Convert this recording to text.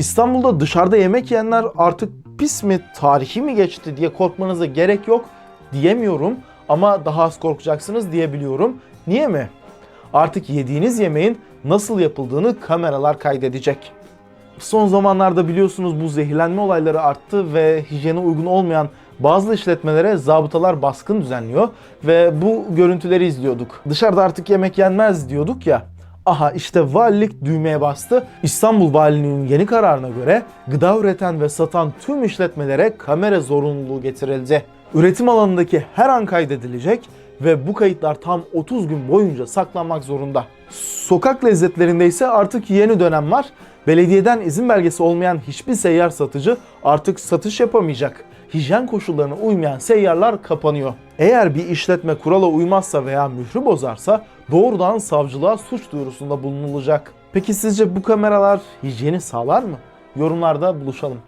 İstanbul'da dışarıda yemek yiyenler artık pis mi, tarihi mi geçti diye korkmanıza gerek yok diyemiyorum ama daha az korkacaksınız diyebiliyorum. Niye mi? Artık yediğiniz yemeğin nasıl yapıldığını kameralar kaydedecek. Son zamanlarda biliyorsunuz bu zehirlenme olayları arttı ve hijyene uygun olmayan bazı işletmelere zabıtalar baskın düzenliyor ve bu görüntüleri izliyorduk. Dışarıda artık yemek yenmez diyorduk ya. Aha işte valilik düğmeye bastı. İstanbul Valiliğinin yeni kararına göre gıda üreten ve satan tüm işletmelere kamera zorunluluğu getirildi. Üretim alanındaki her an kaydedilecek ve bu kayıtlar tam 30 gün boyunca saklanmak zorunda. Sokak lezzetlerinde ise artık yeni dönem var. Belediyeden izin belgesi olmayan hiçbir seyyar satıcı artık satış yapamayacak. Hijyen koşullarına uymayan seyyarlar kapanıyor. Eğer bir işletme kurala uymazsa veya mührü bozarsa doğrudan savcılığa suç duyurusunda bulunulacak. Peki sizce bu kameralar hijyeni sağlar mı? Yorumlarda buluşalım.